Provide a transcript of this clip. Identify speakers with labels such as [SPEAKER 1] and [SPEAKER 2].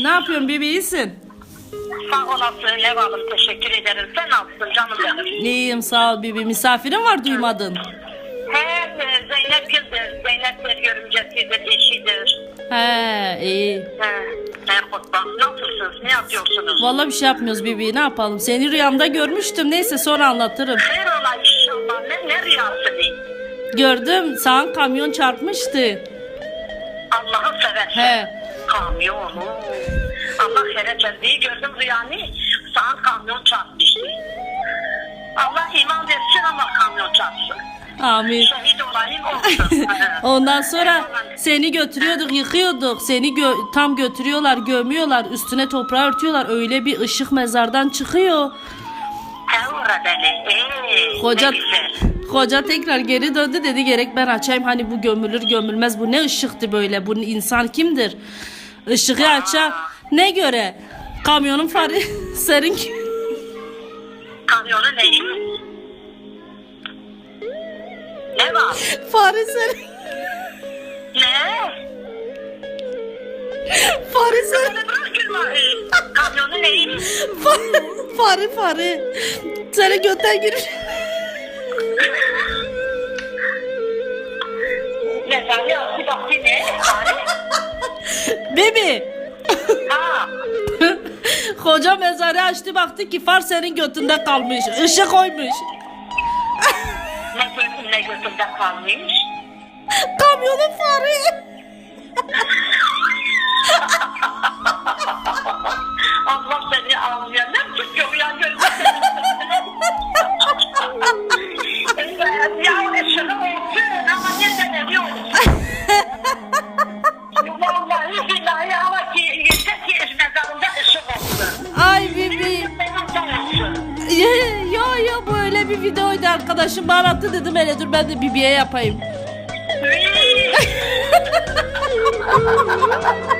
[SPEAKER 1] Ne yapıyorsun Bibi iyisin?
[SPEAKER 2] Sağ olasın Neval'ım teşekkür ederim. Sen nasılsın canım benim?
[SPEAKER 1] İyiyim sağ ol Bibi. Misafirin var duymadın.
[SPEAKER 2] He e, Zeynep Gül'dür. Zeynep de görümcesidir, eşidir.
[SPEAKER 1] He iyi.
[SPEAKER 2] He, Kutba. Nasılsınız? Ne yapıyorsunuz?
[SPEAKER 1] Vallahi bir şey yapmıyoruz Bibi ne yapalım. Seni rüyamda görmüştüm. Neyse sonra anlatırım.
[SPEAKER 2] Hayır ola inşallah. Ne, ne rüyası değil?
[SPEAKER 1] Gördüm sağın kamyon çarpmıştı.
[SPEAKER 2] Allah'ı seversen.
[SPEAKER 1] He.
[SPEAKER 2] Kamyonu. Allah hereceğiz gördüm rüyanı. Sağ kamyon çarpmıştı. Allah iman versin ama kamyon çarpsın.
[SPEAKER 1] Amin.
[SPEAKER 2] Şehit olayım olsun.
[SPEAKER 1] Ondan sonra seni götürüyorduk, yıkıyorduk. Seni gö- tam götürüyorlar, gömüyorlar. Üstüne toprağı örtüyorlar. Öyle bir ışık mezardan çıkıyor.
[SPEAKER 2] Güzel.
[SPEAKER 1] Hoca tekrar geri döndü dedi gerek ben açayım hani bu gömülür gömülmez bu ne ışıktı böyle bu insan kimdir? Işığı açar ne göre? Kamyonun farı serin
[SPEAKER 2] Kamyonu neyi? Ne var?
[SPEAKER 1] farı serin
[SPEAKER 2] Ne?
[SPEAKER 1] farı serin.
[SPEAKER 2] Kamyonu neyi?
[SPEAKER 1] farı farı farı seni götten girmiş.
[SPEAKER 2] Ne zani aslı baktı ne? Zani?
[SPEAKER 1] Bibi
[SPEAKER 2] Ha.
[SPEAKER 1] Hoca mezarı açtı baktı ki far senin götünde kalmış. Işık koymuş.
[SPEAKER 2] Ne gözüm ne gözümde kalmış?
[SPEAKER 1] Kamyonun farı. Yo yo böyle bir videoydu arkadaşım bana attı dedim hele dur ben de Bibi'ye yapayım.